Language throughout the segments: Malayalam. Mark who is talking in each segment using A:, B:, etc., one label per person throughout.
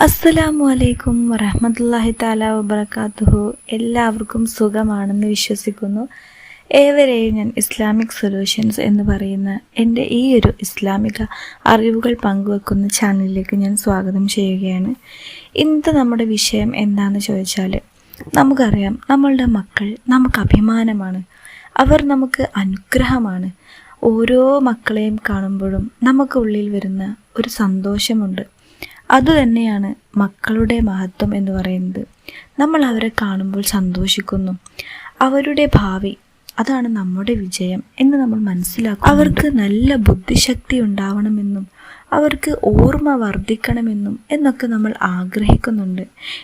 A: അസ്സലാമു അലൈക്കും വറഹമത്തല്ലാഹി താല വബർക്കാത്തുഹു എല്ലാവർക്കും സുഖമാണെന്ന് വിശ്വസിക്കുന്നു. ഏവരെയും ഞാൻ ഇസ്ലാമിക് സൊല്യൂഷൻസ് എന്ന് പറയുന്ന എന്റെ ഈ ഒരു ഇസ്ലാമിക അറിവുകൾ പങ്കുവെക്കുന്ന ചാനലിലേക്ക് ഞാൻ സ്വാഗതം ചെയ്യുകയാണ്. ഇന്നത്തെ നമ്മുടെ വിഷയം എന്താണെന്ന് ചോദിച്ചാൽ നമുക്കറിയാം നമ്മളുടെ മക്കൾ നമുക്ക് അഭിമാനമാണ്. അവർ നമുക്ക് അനുഗ്രഹമാണ്. ഓരോ മക്കളെയും കാണുമ്പോഴും നമുക്ക് ഉള്ളിൽ വരുന്ന ഒരു സന്തോഷമുണ്ട്. അതുതന്നെയാണ് മക്കളുടെ മഹത്വം എന്ന് പറയുന്നത്. നമ്മൾ അവരെ കാണുമ്പോൾ സന്തോഷിക്കുന്നു. അവരുടെ ഭാവി അതാണ് നമ്മുടെ വിജയം എന്ന് നമ്മൾ മനസ്സിലാക്കും അവർക്ക് നല്ല ബുദ്ധിശക്തി ഉണ്ടാവണമെന്നും അവർക്ക് ഓർമ്മ വർദ്ധിക്കണമെന്നും എന്നൊക്കെ നമ്മൾ ആഗ്രഹിക്കുന്നുണ്ട്.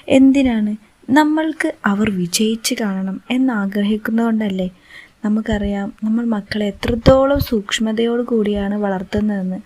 A: എന്തിനാണ്? നമ്മൾക്ക് അവർ വിജയിച്ച് കാണണം എന്ന് ആഗ്രഹിക്കുന്നതുകൊണ്ടല്ലേ നമുക്കറിയാം നമ്മൾ മക്കളെ എത്രത്തോളം സൂക്ഷ്മതയോടു കൂടിയാണ് വളർത്തുന്നതെന്ന്.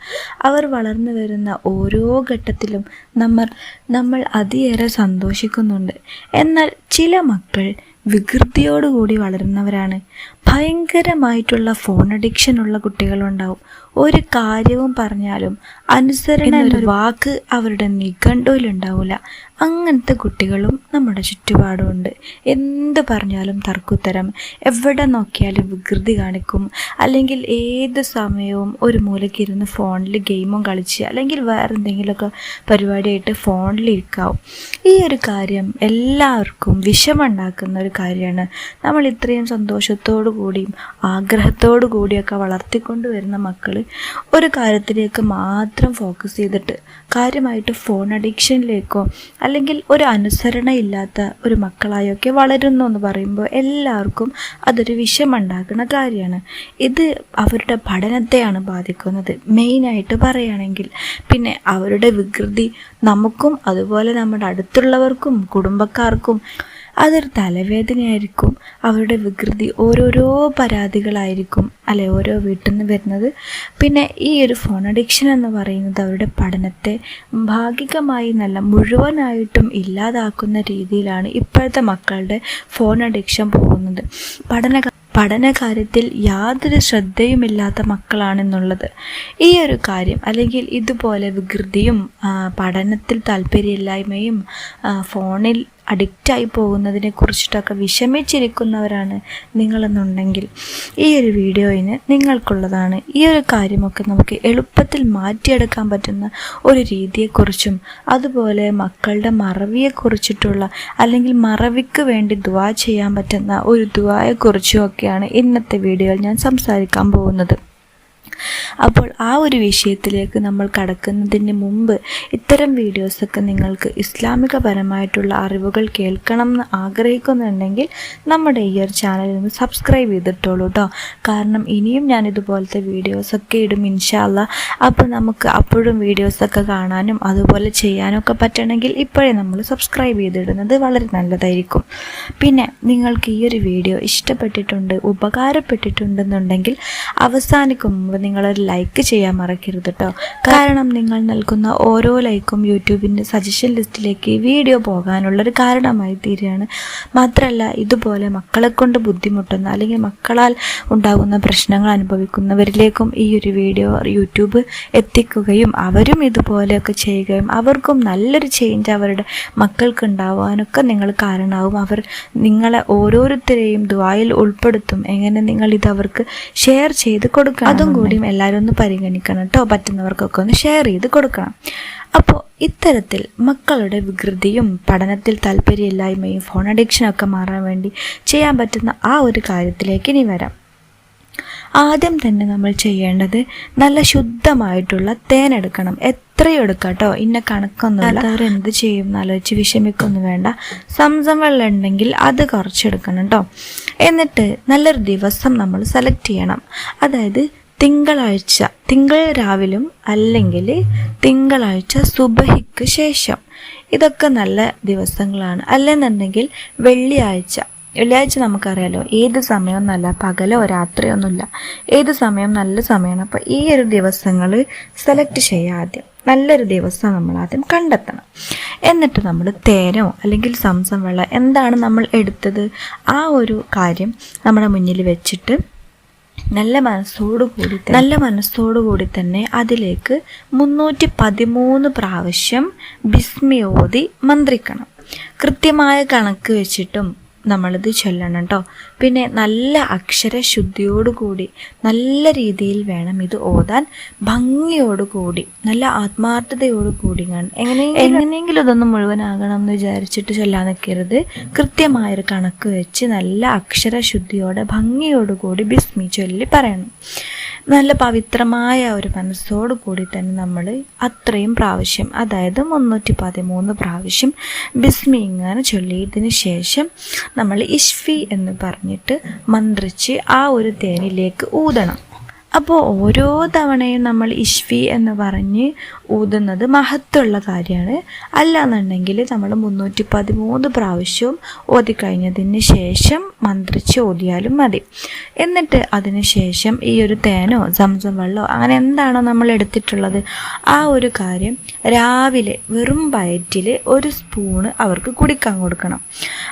A: അവർ വളർന്നു വരുന്ന ഓരോ ഘട്ടത്തിലും നമ്മൾ നമ്മൾ അതിയേറെ സന്തോഷിക്കുന്നുണ്ട്. എന്നാൽ ചില മക്കൾ വികൃതിയോടുകൂടി വളരുന്നവരാണ്. ഭയങ്കരമായിട്ടുള്ള ഫോൺ അഡിക്ഷൻ ഉള്ള കുട്ടികളുണ്ടാവും. ഒരു കാര്യവും പറഞ്ഞാലും അനുസരണ ഒരു വാക്ക് അവരുടെ നിഘണ്ടുവിലുണ്ടാവില്ല അങ്ങനത്തെ കുട്ടികളും നമ്മുടെ ചുറ്റുപാടുമുണ്ട്. എന്ത് പറഞ്ഞാലും തർക്കുത്തരം. എവിടെ നോക്കിയാലും വികൃതി കാണിക്കും. അല്ലെങ്കിൽ ഏത് സമയവും ഒരു മൂലക്കിരുന്ന് ഫോണിൽ ഗെയിമും കളിച്ച് അല്ലെങ്കിൽ വേറെ എന്തെങ്കിലുമൊക്കെ പരിപാടിയായിട്ട് ഫോണിലിരിക്കാവും ഈ ഒരു കാര്യം എല്ലാവർക്കും വിഷമുണ്ടാക്കുന്ന ഒരു കാര്യമാണ്. നമ്മൾ ഇത്രയും സന്തോഷത്തോടു കൂടിയും ആഗ്രഹത്തോടു കൂടിയൊക്കെ വളർത്തിക്കൊണ്ട് വരുന്ന മക്കൾ ഒരു കാര്യത്തിലേക്ക് മാത്രം ഫോക്കസ് ചെയ്തിട്ട് കാര്യമായിട്ട് ഫോൺ അഡിക്ഷനിലേക്കോ അല്ലെങ്കിൽ ഒരു അനുസരണ ഇല്ലാത്ത ഒരു മക്കളായൊക്കെ വളരുന്നു എന്ന് പറയുമ്പോൾ എല്ലാവർക്കും അതൊരു വിഷമുണ്ടാക്കുന്ന കാര്യമാണ്. ഇത് അവരുടെ പഠനത്തെയാണ് ബാധിക്കുന്നത്. മെയിനായിട്ട് പറയുകയാണെങ്കിൽ പിന്നെ അവരുടെ വികൃതി നമുക്കും അതുപോലെ നമ്മുടെ അടുത്തുള്ളവർക്കും കുടുംബക്കാർക്കും അതൊരു തലവേദനയായിരിക്കും. അവരുടെ വികൃതി ഓരോരോ പരാതികളായിരിക്കും അല്ലെ ഓരോ വീട്ടിൽ നിന്ന് വരുന്നത്. പിന്നെ ഈ ഒരു ഫോൺ അഡിക്ഷൻ എന്ന് പറയുന്നത് അവരുടെ പഠനത്തെ ഭാഗികമായി നല്ല മുഴുവനായിട്ടും ഇല്ലാതാക്കുന്ന രീതിയിലാണ് ഇപ്പോഴത്തെ മക്കളുടെ ഫോൺ അഡിക്ഷൻ പോകുന്നത്. പഠന പഠന കാര്യത്തിൽ യാതൊരു ശ്രദ്ധയുമില്ലാത്ത മക്കളാണെന്നുള്ളത്. ഈ ഒരു കാര്യം അല്ലെങ്കിൽ ഇതുപോലെ വികൃതിയും പഠനത്തിൽ താല്പര്യമില്ലായ്മയും ഫോണിൽ അഡിക്റ്റായി പോകുന്നതിനെ കുറിച്ചിട്ടൊക്കെ വിഷമിച്ചിരിക്കുന്നവരാണ് നിങ്ങളെന്നുണ്ടെങ്കിൽ ഈ ഒരു വീഡിയോയിന് നിങ്ങൾക്കുള്ളതാണ്. ഈ ഒരു കാര്യമൊക്കെ നമുക്ക് എളുപ്പത്തിൽ മാറ്റിയെടുക്കാൻ പറ്റുന്ന ഒരു രീതിയെക്കുറിച്ചും അതുപോലെ മക്കളുടെ മറവിയെക്കുറിച്ചിട്ടുള്ള അല്ലെങ്കിൽ മറവിക്ക് വേണ്ടി ദുവാ ചെയ്യാൻ പറ്റുന്ന ഒരു ദുവായെക്കുറിച്ചും ഒക്കെയാണ് ഇന്നത്തെ വീഡിയോയിൽ ഞാൻ സംസാരിക്കാൻ പോകുന്നത്. അപ്പോൾ ആ ഒരു വിഷയത്തിലേക്ക് നമ്മൾ കടക്കുന്നതിന് മുമ്പ് ഇത്തരം വീഡിയോസൊക്കെ നിങ്ങൾക്ക് ഇസ്ലാമികപരമായിട്ടുള്ള അറിവുകൾ കേൾക്കണം എന്ന് ആഗ്രഹിക്കുന്നുണ്ടെങ്കിൽ നമ്മുടെ ഈ ഒരു ചാനലിൽ നിന്ന് സബ്സ്ക്രൈബ് ചെയ്തിട്ടുള്ളൂ കേട്ടോ കാരണം ഇനിയും ഞാൻ ഇതുപോലത്തെ വീഡിയോസൊക്കെ ഇടും ഇൻഷാല്ല അപ്പോൾ നമുക്ക് അപ്പോഴും വീഡിയോസൊക്കെ കാണാനും അതുപോലെ ചെയ്യാനൊക്കെ പറ്റണമെങ്കിൽ ഇപ്പോഴേ നമ്മൾ സബ്സ്ക്രൈബ് ചെയ്തിടുന്നത് വളരെ നല്ലതായിരിക്കും. പിന്നെ നിങ്ങൾക്ക് ഈ ഒരു വീഡിയോ ഇഷ്ടപ്പെട്ടിട്ടുണ്ട് ഉപകാരപ്പെട്ടിട്ടുണ്ടെന്നുണ്ടെങ്കിൽ അവസാനിക്കും മുമ്പ് നിങ്ങളൊരു ലൈക്ക് ചെയ്യാൻ മറക്കരുത് കേട്ടോ കാരണം നിങ്ങൾ നൽകുന്ന ഓരോ ലൈക്കും യൂട്യൂബിന്റെ സജഷൻ ലിസ്റ്റിലേക്ക് വീഡിയോ പോകാനുള്ളൊരു കാരണമായി തീരുകയാണ്. മാത്രമല്ല ഇതുപോലെ മക്കളെ കൊണ്ട് ബുദ്ധിമുട്ടുന്ന അല്ലെങ്കിൽ മക്കളാൽ ഉണ്ടാകുന്ന പ്രശ്നങ്ങൾ അനുഭവിക്കുന്നവരിലേക്കും ഈ ഒരു വീഡിയോ യൂട്യൂബ് എത്തിക്കുകയും അവരും ഇതുപോലെയൊക്കെ ചെയ്യുകയും അവർക്കും നല്ലൊരു ചേഞ്ച് അവരുടെ മക്കൾക്ക് ഉണ്ടാവാനൊക്കെ നിങ്ങൾ കാരണമാവും. അവർ നിങ്ങളെ ഓരോരുത്തരെയും ദ്വായിൽ ഉൾപ്പെടുത്തും. എങ്ങനെ നിങ്ങൾ ഇത് അവർക്ക് ഷെയർ ചെയ്ത് കൊടുക്കണം അതും കൂടിയും എല്ലാവരും ഒന്ന് പരിഗണിക്കണം കേട്ടോ പറ്റുന്നവർക്കൊക്കെ ഒന്ന് ഷെയർ ചെയ്ത് കൊടുക്കണം. അപ്പോൾ ഇത്തരത്തിൽ മക്കളുടെ വികൃതിയും പഠനത്തിൽ താല്പര്യമില്ലായ്മയും ഫോൺ അഡിക്ഷനൊക്കെ മാറാൻ വേണ്ടി ചെയ്യാൻ പറ്റുന്ന ആ ഒരു കാര്യത്തിലേക്ക് ഇനി വരാം. ആദ്യം തന്നെ നമ്മൾ ചെയ്യേണ്ടത് നല്ല ശുദ്ധമായിട്ടുള്ള തേൻ എടുക്കണം. എത്രയും എടുക്കാം കേട്ടോ ഇന്ന കണക്കൊന്നുമില്ല. അവർ എന്ത് ചെയ്യും എന്നാലോചിച്ച് വിഷമിക്കൊന്നും വേണ്ട. സംസം വെള്ളം ഉണ്ടെങ്കിൽ അത് കുറച്ചെടുക്കണം കേട്ടോ എന്നിട്ട് നല്ലൊരു ദിവസം നമ്മൾ സെലക്ട് ചെയ്യണം. അതായത് തിങ്കളാഴ്ച തിങ്കൾ രാവിലും അല്ലെങ്കിൽ തിങ്കളാഴ്ച സുബഹിക്ക് ശേഷം. ഇതൊക്കെ നല്ല ദിവസങ്ങളാണ്. അല്ലെന്നുണ്ടെങ്കിൽ വെള്ളിയാഴ്ച. വെള്ളിയാഴ്ച നമുക്കറിയാലോ ഏത് സമയവും നല്ല പകലോ രാത്രിയോ ഒന്നുമില്ല ഏത് സമയം നല്ല സമയമാണ്. അപ്പോൾ ഈ ഒരു ദിവസങ്ങൾ സെലക്ട് ചെയ്യുക ആദ്യം. നല്ലൊരു ദിവസം നമ്മൾ ആദ്യം കണ്ടെത്തണം. എന്നിട്ട് നമ്മൾ തേനോ അല്ലെങ്കിൽ സംസം വെള്ളം എന്താണ് നമ്മൾ എടുത്തത്? ആ ഒരു കാര്യം നമ്മുടെ മുന്നിൽ വെച്ചിട്ട് നല്ല മനസ്സോടു കൂടി നല്ല മനസ്സോടു കൂടി തന്നെ അതിലേക്ക് മുന്നൂറ്റി പതിമൂന്ന് പ്രാവശ്യം ബിസ്മി ഓതി മന്ത്രിക്കണം. കൃത്യമായ കണക്ക് വെച്ചിട്ടും നമ്മളിത് ചൊല്ലണം കേട്ടോ പിന്നെ നല്ല അക്ഷരശുദ്ധിയോടുകൂടി നല്ല രീതിയിൽ വേണം ഇത് ഓതാൻ ഭംഗിയോടുകൂടി നല്ല ആത്മാർത്ഥതയോടുകൂടി കാണും എങ്ങനെ എങ്ങനെയെങ്കിലും ഇതൊന്ന് മുഴുവനാകണം എന്ന് വിചാരിച്ചിട്ട് ചൊല്ലാൻ നിൽക്കരുത് കൃത്യമായൊരു കണക്ക് വെച്ച് നല്ല അക്ഷരശുദ്ധിയോടെ ഭംഗിയോടുകൂടി ബിസ്മി ചൊല്ലി പറയണം. നല്ല പവിത്രമായ ഒരു മനസ്സോടു കൂടി തന്നെ നമ്മൾ അത്രയും പ്രാവശ്യം അതായത് മുന്നൂറ്റി പതിമൂന്ന് പ്രാവശ്യം ബിസ്മി ഇങ്ങനെ ചൊല്ലിയതിന് ശേഷം നമ്മൾ ഇഷ്ഫി എന്ന് പറഞ്ഞിട്ട് മന്ത്രിച്ച് ആ ഒരു തേനിലേക്ക് ഊതണം. അപ്പോൾ ഓരോ തവണയും നമ്മൾ ഇഷ്വി എന്ന് പറഞ്ഞ് ഊതുന്നത് മഹത്വമുള്ള കാര്യമാണ് അല്ലാന്നുണ്ടെങ്കിൽ നമ്മൾ മുന്നൂറ്റി പതിമൂന്ന് പ്രാവശ്യവും ഓതിക്കഴിഞ്ഞതിന് ശേഷം മന്ത്രിച്ച് ഓതിയാലും മതി. എന്നിട്ട് അതിന് ശേഷം ഈ ഒരു തേനോ സംസം വെള്ളമോ അങ്ങനെ എന്താണോ നമ്മൾ എടുത്തിട്ടുള്ളത് ആ ഒരു കാര്യം രാവിലെ വെറും വയറ്റിൽ ഒരു സ്പൂണ് അവർക്ക് കുടിക്കാൻ കൊടുക്കണം.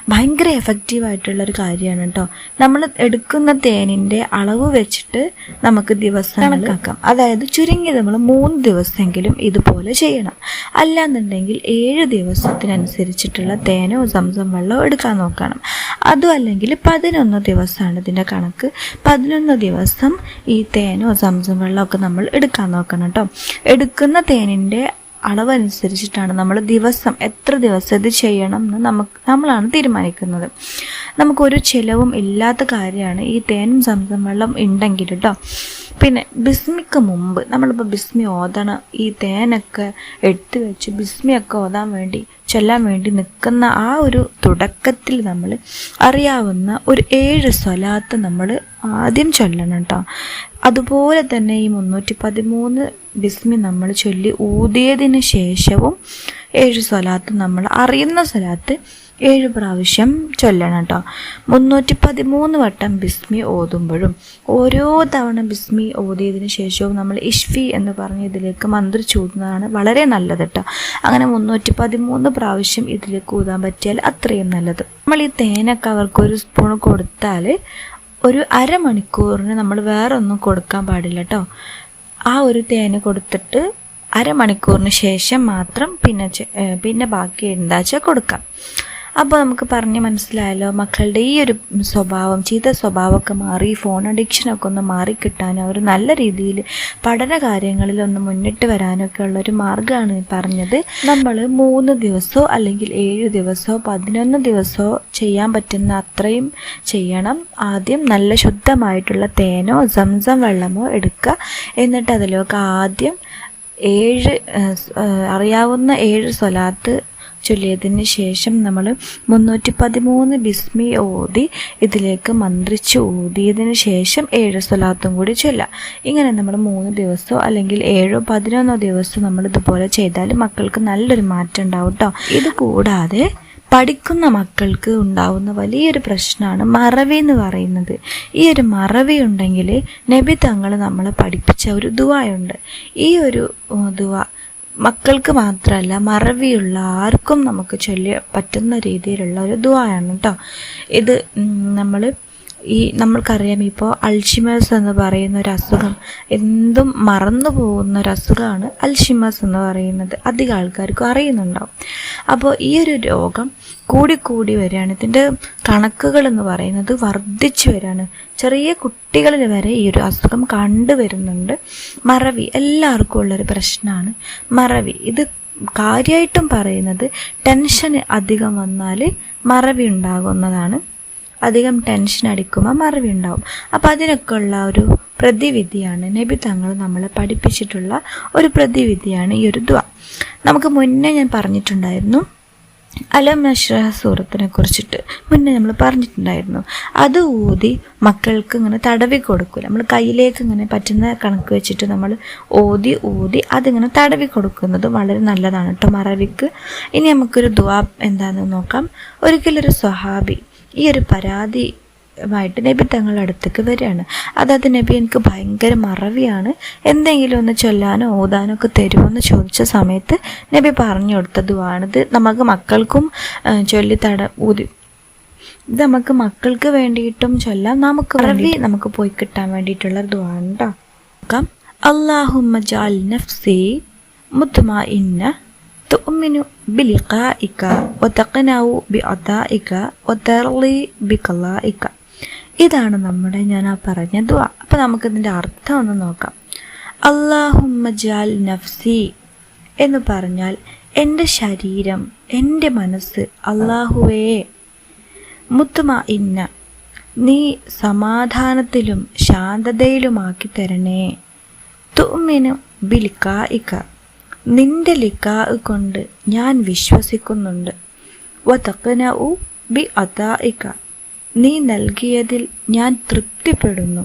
A: ഭയങ്കര എഫക്റ്റീവായിട്ടുള്ളൊരു കാര്യമാണ് കേട്ടോ നമ്മൾ എടുക്കുന്ന തേനിന്റെ അളവ് വെച്ചിട്ട് നമുക്ക് ദിവസം കണക്കാക്കാം. അതായത് ചുരുങ്ങിയത് നമ്മൾ മൂന്ന് ദിവസമെങ്കിലും ഇതുപോലെ ചെയ്യണം. അല്ലാന്നുണ്ടെങ്കിൽ ഏഴ് ദിവസത്തിനനുസരിച്ചിട്ടുള്ള തേനോ സംസം വെള്ളമോ എടുക്കാൻ നോക്കണം. അതും അല്ലെങ്കിൽ പതിനൊന്ന് ദിവസമാണ് ഇതിന്റെ കണക്ക്. പതിനൊന്ന് ദിവസം ഈ തേനോ സംസം വെള്ളമൊക്കെ നമ്മൾ എടുക്കാൻ നോക്കണം കേട്ടോ എടുക്കുന്ന തേനിന്റെ അളവനുസരിച്ചിട്ടാണ് നമ്മൾ ദിവസം എത്ര ദിവസം ഇത് ചെയ്യണം എന്ന് നമുക്ക് നമ്മളാണ് തീരുമാനിക്കുന്നത്. നമുക്കൊരു ചിലവും ഇല്ലാത്ത കാര്യമാണ് ഈ തേനും സംസം വെള്ളം ഉണ്ടെങ്കിൽ കേട്ടോ പിന്നെ ബിസ്മിക്ക് മുമ്പ് നമ്മളിപ്പോൾ ബിസ്മി ഓതണം ഈ തേനൊക്കെ എടുത്തു വെച്ച് ബിസ്മിയൊക്കെ ഓതാൻ വേണ്ടി ചൊല്ലാൻ വേണ്ടി നിൽക്കുന്ന ആ ഒരു തുടക്കത്തിൽ നമ്മൾ അറിയാവുന്ന ഒരു ഏഴ് സ്വലാത്ത് നമ്മൾ ആദ്യം ചൊല്ലണം കേട്ടോ അതുപോലെ തന്നെ ഈ മുന്നൂറ്റി പതിമൂന്ന് ബിസ്മി നമ്മൾ ചൊല്ലി ഊതിയതിന് ശേഷവും ഏഴ് സ്വലാത്ത് നമ്മൾ അറിയുന്ന സ്വലാത്ത് ഏഴ് പ്രാവശ്യം ചൊല്ലണം കേട്ടോ മുന്നൂറ്റി പതിമൂന്ന് വട്ടം ബിസ്മി ഓതുമ്പോഴും ഓരോ തവണ ബിസ്മി ഓതിയതിന് ശേഷവും നമ്മൾ ഇഷ്ഫി എന്ന് പറഞ്ഞ് ഇതിലേക്ക് മന്ത്രി ചൂതുന്നതാണ് വളരെ നല്ലത് കേട്ടോ അങ്ങനെ മുന്നൂറ്റി പതിമൂന്ന് പ്രാവശ്യം ഇതിലേക്ക് ഊതാൻ പറ്റിയാൽ അത്രയും നല്ലത്. നമ്മൾ ഈ തേനൊക്കെ അവർക്ക് ഒരു സ്പൂൺ കൊടുത്താൽ ഒരു അരമണിക്കൂറിന് നമ്മൾ വേറെ ഒന്നും കൊടുക്കാൻ പാടില്ല കേട്ടോ ആ ഒരു തേന് കൊടുത്തിട്ട് അരമണിക്കൂറിന് ശേഷം മാത്രം പിന്നെ പിന്നെ ബാക്കി എന്താ വെച്ചാൽ കൊടുക്കാം. അപ്പോൾ നമുക്ക് പറഞ്ഞ് മനസ്സിലായല്ലോ മക്കളുടെ ഈ ഒരു സ്വഭാവം ചീത്ത സ്വഭാവമൊക്കെ മാറി ഫോൺ അഡിക്ഷനൊക്കെ ഒന്ന് മാറിക്കിട്ടാനും അവർ നല്ല രീതിയിൽ പഠന കാര്യങ്ങളിൽ ഒന്ന് മുന്നിട്ട് വരാനൊക്കെ ഉള്ള ഒരു മാർഗമാണ് പറഞ്ഞത്. നമ്മൾ മൂന്ന് ദിവസമോ അല്ലെങ്കിൽ ഏഴ് ദിവസമോ പതിനൊന്ന് ദിവസമോ ചെയ്യാൻ പറ്റുന്ന അത്രയും ചെയ്യണം. ആദ്യം നല്ല ശുദ്ധമായിട്ടുള്ള തേനോ സംസം വെള്ളമോ എടുക്കുക. എന്നിട്ട് അതിലൊക്കെ ആദ്യം ഏഴ് അറിയാവുന്ന ഏഴ് സ്വലാത്ത് ചൊല്ലിയതിന് ശേഷം നമ്മൾ മുന്നൂറ്റി പതിമൂന്ന് ബിസ്മി ഓതി ഇതിലേക്ക് മന്ത്രിച്ച് ഊതിയതിന് ശേഷം ഏഴ് സ്വലാത്തും കൂടി ചൊല്ലാം. ഇങ്ങനെ നമ്മൾ മൂന്ന് ദിവസമോ അല്ലെങ്കിൽ ഏഴോ പതിനൊന്നോ ദിവസം നമ്മൾ ഇതുപോലെ ചെയ്താൽ മക്കൾക്ക് നല്ലൊരു മാറ്റം ഉണ്ടാവും കേട്ടോ ഇത് കൂടാതെ പഠിക്കുന്ന മക്കൾക്ക് ഉണ്ടാവുന്ന വലിയൊരു പ്രശ്നമാണ് മറവി എന്ന് പറയുന്നത്. ഈ ഒരു മറവി ഉണ്ടെങ്കിൽ നബി തങ്ങൾ നമ്മളെ പഠിപ്പിച്ച ഒരു ദുവായുണ്ട്. ഈ ഒരു ദുവ മക്കൾക്ക് മാത്രമല്ല മറവിയുള്ള ആർക്കും നമുക്ക് ചൊല്ലി പറ്റുന്ന രീതിയിലുള്ള ഒരു ദുവായാണ് കേട്ടോ ഇത് നമ്മൾ ഈ നമ്മൾക്കറിയാം ഇപ്പോൾ അൽഷിമേഴ്സ് എന്ന് പറയുന്ന ഒരു അസുഖം എന്തും മറന്നു പോകുന്ന ഒരു അസുഖമാണ് അൽഷിമേഴ്സ് എന്ന് പറയുന്നത്. അധികം ആൾക്കാർക്കും അറിയുന്നുണ്ടാവും. അപ്പോൾ ഈ ഒരു രോഗം കൂടിക്കൂടി വരികയാണ്. ഇതിന്റെ കണക്കുകൾ എന്ന് പറയുന്നത് വർദ്ധിച്ചു വരികയാണ്. ചെറിയ കുട്ടികളിൽ വരെ ഈ ഒരു അസുഖം കണ്ടുവരുന്നുണ്ട് മറവി എല്ലാവർക്കും ഉള്ളൊരു പ്രശ്നമാണ് മറവി. ഇത് കാര്യമായിട്ടും പറയുന്നത് ടെൻഷൻ അധികം വന്നാൽ മറവി ഉണ്ടാകുന്നതാണ്. അധികം ടെൻഷൻ അടിക്കുമ്പോൾ മറവി ഉണ്ടാവും അപ്പോൾ അതിനൊക്കെ ഉള്ള ഒരു പ്രതിവിധിയാണ് നബി തങ്ങൾ നമ്മളെ പഠിപ്പിച്ചിട്ടുള്ള ഒരു പ്രതിവിധിയാണ് ഈ ഒരു ദ്വ നമുക്ക് മുന്നേ ഞാൻ പറഞ്ഞിട്ടുണ്ടായിരുന്നു. അലം നഷ്റഹ സൂറത്തിനെ കുറിച്ചിട്ട് മുന്നേ നമ്മൾ പറഞ്ഞിട്ടുണ്ടായിരുന്നു. അത് ഊതി മക്കൾക്ക് ഇങ്ങനെ തടവി കൊടുക്കും. നമ്മൾ കയ്യിലേക്ക് ഇങ്ങനെ പറ്റുന്ന കണക്ക് വെച്ചിട്ട് നമ്മൾ ഓതി ഊതി അതിങ്ങനെ തടവി കൊടുക്കുന്നത് വളരെ നല്ലതാണ് കേട്ടോ മറവിക്ക്. ഇനി നമുക്കൊരു ദുവാ എന്താണെന്ന് നോക്കാം. ഒരിക്കലൊരു സ്വഹാബി ഈ ഒരു പരാതി ായിട്ട് നബി തങ്ങളുടെ അടുത്തേക്ക് വരികയാണ്. അതായത് നബി എനിക്ക് ഭയങ്കര മറവിയാണ്. എന്തെങ്കിലും ഒന്ന് ചൊല്ലാനോ ഓതാനോ ഒക്കെ തരുമോ എന്ന് ചോദിച്ച സമയത്ത് നബി പറഞ്ഞു കൊടുത്തതുമാണിത് നമുക്ക് മക്കൾക്കും ചൊല്ലി തട ഊതി. ഇത് നമുക്ക് മക്കൾക്ക് വേണ്ടിയിട്ടും ചൊല്ലാം നമുക്ക് മറവി നമുക്ക് പോയി കിട്ടാൻ വേണ്ടിയിട്ടുള്ള കേട്ടോ നോക്കാം. അള്ളാഹുമ്മ ജാൽ നഫ്സി മുത്മഇന്ന ബിലിഖായിക്ക ഒതക്കനാവു ബി അദായിക്ക ഒതർലി ഇതാണ് നമ്മുടെ ഞാൻ ആ പറഞ്ഞ ദുവ അപ്പം നമുക്കിതിന്റെ അർത്ഥം ഒന്ന് നോക്കാം. അള്ളാഹുമ്മ ജാൽ നഫ്സി എന്ന് പറഞ്ഞാൽ എന്റെ ശരീരം എന്റെ മനസ്സ് അള്ളാഹുവേ മുത്തുമ ഇന്ന നീ സമാധാനത്തിലും ശാന്തതയിലുമാക്കി തരണേ. തുമ്മിനു ബിൽക്കായിക്ക നിന്റെ ലിക്കാ കൊണ്ട് ഞാൻ വിശ്വസിക്കുന്നുണ്ട്. വതക്കനഉ ബി അതായിക്ക നീ നൽകിയതിൽ ഞാൻ തൃപ്തിപ്പെടുന്നു.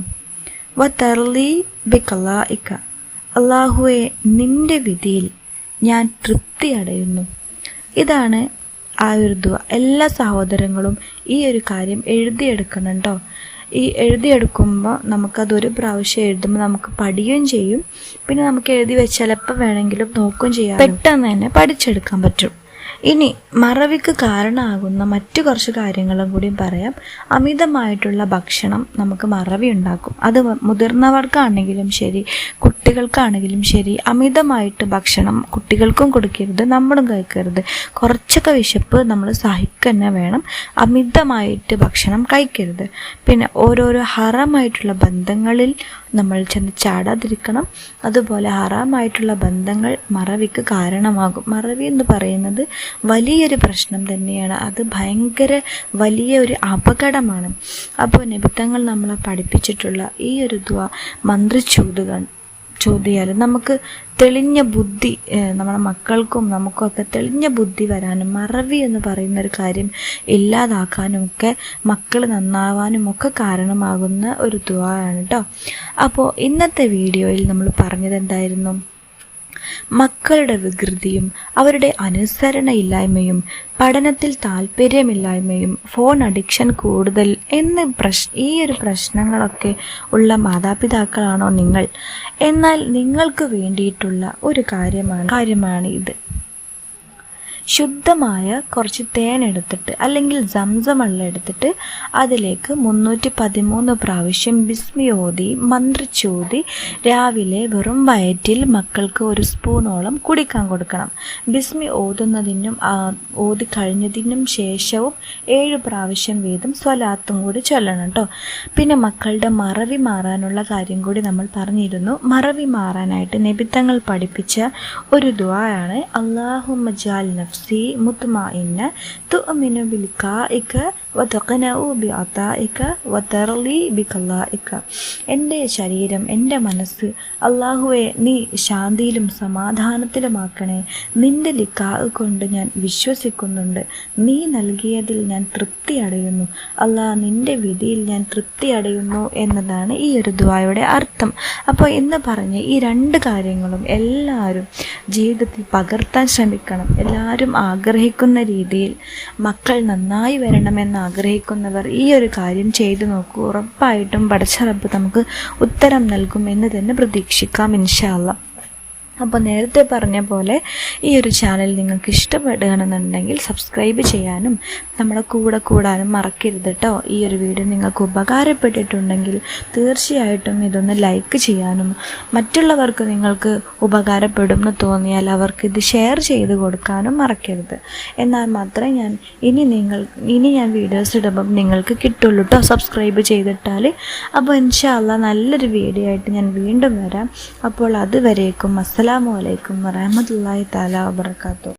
A: വതർലി ബി കലായിക്ക അള്ളാഹുവെ നിന്റെ വിധിയിൽ ഞാൻ തൃപ്തി അടയുന്നു ഇതാണ് ആ ഒരു ദുവ എല്ലാ സഹോദരങ്ങളും ഈ ഒരു കാര്യം എഴുതിയെടുക്കണം കേട്ടോ ഈ എഴുതിയെടുക്കുമ്പോൾ നമുക്കതൊരു പ്രാവശ്യം എഴുതുമ്പോൾ നമുക്ക് പഠിക്കുകയും ചെയ്യും. പിന്നെ നമുക്ക് എഴുതി വെച്ചാൽ എപ്പോൾ വേണമെങ്കിലും നോക്കുകയും ചെയ്യാം പെട്ടെന്ന് തന്നെ പഠിച്ചെടുക്കാൻ പറ്റും. ഇനി മറവിക്ക് കാരണമാകുന്ന മറ്റു കുറച്ച് കാര്യങ്ങളും കൂടി പറയാം. അമിതമായിട്ടുള്ള ഭക്ഷണം നമുക്ക് മറവി ഉണ്ടാക്കും. അത് മുതിർന്നവർക്കാണെങ്കിലും ശരി കുട്ടികൾക്കാണെങ്കിലും ശരി അമിതമായിട്ട് ഭക്ഷണം കുട്ടികൾക്കും കൊടുക്കരുത് നമ്മളും കഴിക്കരുത്. കുറച്ചൊക്കെ വിശപ്പ് നമ്മൾ സഹിക്കന്നെ വേണം. അമിതമായിട്ട് ഭക്ഷണം കഴിക്കരുത്. പിന്നെ ഓരോരോ ഹറമായിട്ടുള്ള ബന്ധങ്ങളിൽ നമ്മൾ ചെന്ന് ചാടാതിരിക്കണം. അതുപോലെ ഹറാമായിട്ടുള്ള ബന്ധങ്ങൾ മറവിക്ക് കാരണമാകും. മറവി എന്ന് പറയുന്നത് വലിയൊരു പ്രശ്നം തന്നെയാണ്. അത് ഭയങ്കര വലിയ ഒരു അപകടമാണ്. അപ്പോൾ നിബിത്തങ്ങൾ നമ്മളെ പഠിപ്പിച്ചിട്ടുള്ള ഈ ഒരു ദ്വ മന്ത്രിച്ചൂതുകൾ ചോദിയാൽ നമുക്ക് തെളിഞ്ഞ ബുദ്ധി നമ്മുടെ മക്കൾക്കും നമുക്കൊക്കെ തെളിഞ്ഞ ബുദ്ധി വരാനും മറവി എന്ന് പറയുന്ന ഒരു കാര്യം ഇല്ലാതാക്കാനും ഒക്കെ മക്കൾ നന്നാവാനും ഒക്കെ കാരണമാകുന്ന ഒരു ദുവാണ് കേട്ടോ അപ്പോൾ ഇന്നത്തെ വീഡിയോയിൽ നമ്മൾ പറഞ്ഞത് എന്തായിരുന്നു മക്കളുടെ വികൃതിയും അവരുടെ അനുസരണയില്ലായ്മയും പഠനത്തിൽ താല്പര്യമില്ലായ്മയും ഫോൺ അഡിക്ഷൻ കൂടുതൽ എന്ന പ്രശ് ഈ ഒരു പ്രശ്നങ്ങളൊക്കെ ഉള്ള മാതാപിതാക്കളാണോ നിങ്ങൾ? എന്നാൽ നിങ്ങൾക്ക് വേണ്ടിയിട്ടുള്ള ഒരു കാര്യമാണ് കാര്യമാണ് ഇത് ശുദ്ധമായ കുറച്ച് തേൻ എടുത്തിട്ട് അല്ലെങ്കിൽ സംസം വെള്ളം എടുത്തിട്ട് അതിലേക്ക് മുന്നൂറ്റി പതിമൂന്ന് പ്രാവശ്യം ബിസ്മിയോതി മന്ത്രിച്ചോതി രാവിലെ വെറും വയറ്റിൽ മക്കൾക്ക് ഒരു സ്പൂണോളം കുടിക്കാൻ കൊടുക്കണം. ബിസ്മി ഓതുന്നതിനും ഓതി കഴിഞ്ഞതിനും ശേഷവും ഏഴ് പ്രാവശ്യം വീതം സ്വലാത്തും കൂടി ചൊല്ലണം കേട്ടോ പിന്നെ മക്കളുടെ മറവി മാറാനുള്ള കാര്യം കൂടി നമ്മൾ പറഞ്ഞിരുന്നു. മറവി മാറാനായിട്ട് നിബിത്തങ്ങൾ പഠിപ്പിച്ച ഒരു ദുആയാണ് അള്ളാഹു മജാൽ നഫ്സി മുത്മഇന്ന തുഅമിനു ബിലിഖാഇക വതഖനഉ ബിഅതാഇക വതർലി ബിഖലാഇക എന്റെ ശരീരം എന്റെ മനസ്സ് അള്ളാഹുവെ നീ ശാന്തിയിലും സമാധാനത്തിലുമാക്കണേ. നിന്റെ ലിക്കാ കൊണ്ട് ഞാൻ വിശ്വസിക്കുന്നുണ്ട്. നീ നൽകിയതിൽ ഞാൻ തൃപ്തി അടയുന്നു. അള്ളാഹ് നിന്റെ വിധിയിൽ ഞാൻ തൃപ്തി അടയുന്നു എന്നതാണ് ഈ ഒരു ദ്വായുടെ അർത്ഥം. അപ്പോൾ ഇന്ന് പറഞ്ഞ ഈ രണ്ട് കാര്യങ്ങളും എല്ലാവരും ജീവിതത്തിൽ പകർത്താൻ ശ്രമിക്കണം. എല്ലാവരും ആഗ്രഹിക്കുന്ന രീതിയിൽ മക്കൾ നന്നായി വരണമെന്ന് ആഗ്രഹിക്കുന്നവർ ഈ ഒരു കാര്യം ചെയ്തു നോക്കൂ. ഉറപ്പായിട്ടും പടച്ചറപ്പ് നമുക്ക് ഉത്തരം നൽകും എന്ന് തന്നെ പ്രതീക്ഷിക്കാം ഇൻഷാല്ല അപ്പോൾ നേരത്തെ പറഞ്ഞ പോലെ ഈ ഒരു ചാനൽ നിങ്ങൾക്ക് ഇഷ്ടപ്പെടുകയാണെന്നുണ്ടെങ്കിൽ സബ്സ്ക്രൈബ് ചെയ്യാനും നമ്മളെ കൂടെ കൂടാനും മറക്കരുത് കേട്ടോ ഈ ഒരു വീഡിയോ നിങ്ങൾക്ക് ഉപകാരപ്പെട്ടിട്ടുണ്ടെങ്കിൽ തീർച്ചയായിട്ടും ഇതൊന്ന് ലൈക്ക് ചെയ്യാനും മറ്റുള്ളവർക്ക് നിങ്ങൾക്ക് ഉപകാരപ്പെടും എന്ന് തോന്നിയാൽ അവർക്ക് ഇത് ഷെയർ ചെയ്ത് കൊടുക്കാനും മറക്കരുത്. എന്നാൽ മാത്രമേ ഞാൻ ഇനി നിങ്ങൾ ഇനി ഞാൻ വീഡിയോസ് ഇടുമ്പം നിങ്ങൾക്ക് കിട്ടുള്ളൂ കേട്ടോ സബ്സ്ക്രൈബ് ചെയ്തിട്ടാൽ അപ്പോൾ ഇൻഷാല്ല നല്ലൊരു വീഡിയോ ആയിട്ട് ഞാൻ വീണ്ടും വരാം. അപ്പോൾ അതുവരേക്കും അസ്സലാമു വലൈക്കും വറഹമത്തല്ലാഹി താല വബർക്കാത്തു